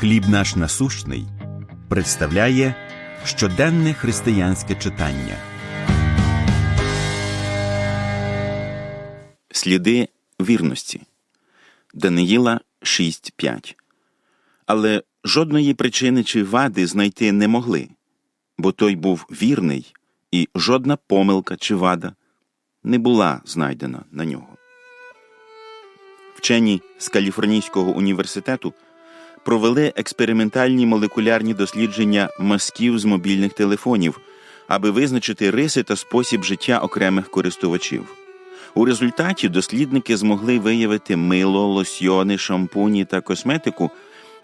Хліб наш насущний представляє щоденне християнське читання. Сліди вірності. Даниїла 6.5. Але жодної причини чи вади знайти не могли, бо той був вірний, і жодна помилка чи вада не була знайдена на нього. Вчені з Каліфорнійського університету провели експериментальні молекулярні дослідження мазків з мобільних телефонів, аби визначити риси та спосіб життя окремих користувачів. У результаті дослідники змогли виявити мило, лосьйони, шампуні та косметику,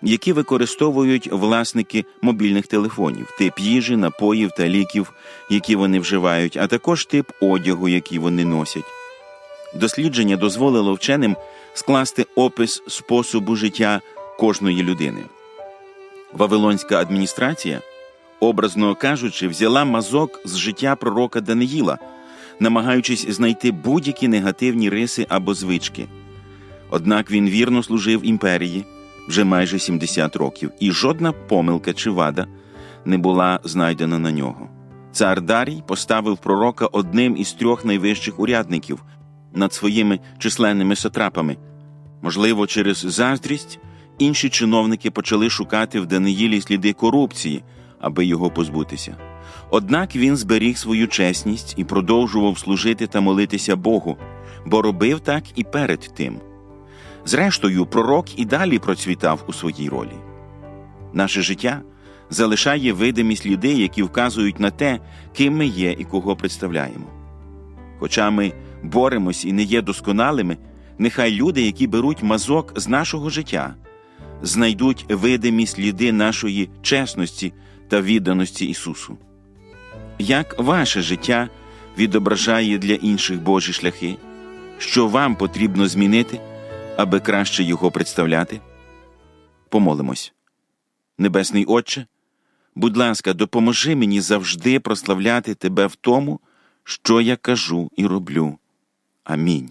які використовують власники мобільних телефонів, тип їжі, напоїв та ліків, які вони вживають, а також тип одягу, який вони носять. Дослідження дозволило вченим скласти опис способу життя кожної людини. Вавилонська адміністрація, образно кажучи, взяла мазок з життя пророка Даниїла, намагаючись знайти будь-які негативні риси або звички. Однак він вірно служив імперії вже майже 70 років, і жодна помилка чи вада не була знайдена на нього. Цар Дарій поставив пророка одним із трьох найвищих урядників над своїми численними сатрапами. Можливо, через заздрість інші чиновники почали шукати в Даниїлі сліди корупції, аби його позбутися. Однак він зберіг свою чесність і продовжував служити та молитися Богу, бо робив так і перед тим. Зрештою, пророк і далі процвітав у своїй ролі. Наше життя залишає видимі сліди, які вказують на те, ким ми є і кого представляємо. Хоча ми боремось і не є досконалими, нехай люди, які беруть мазок з нашого життя, знайдуть видимі сліди нашої чесності та відданості Ісусу. Як ваше життя відображає для інших Божі шляхи, що вам потрібно змінити, аби краще Його представляти? Помолимось. Небесний Отче, будь ласка, допоможи мені завжди прославляти Тебе в тому, що я кажу і роблю. Амінь.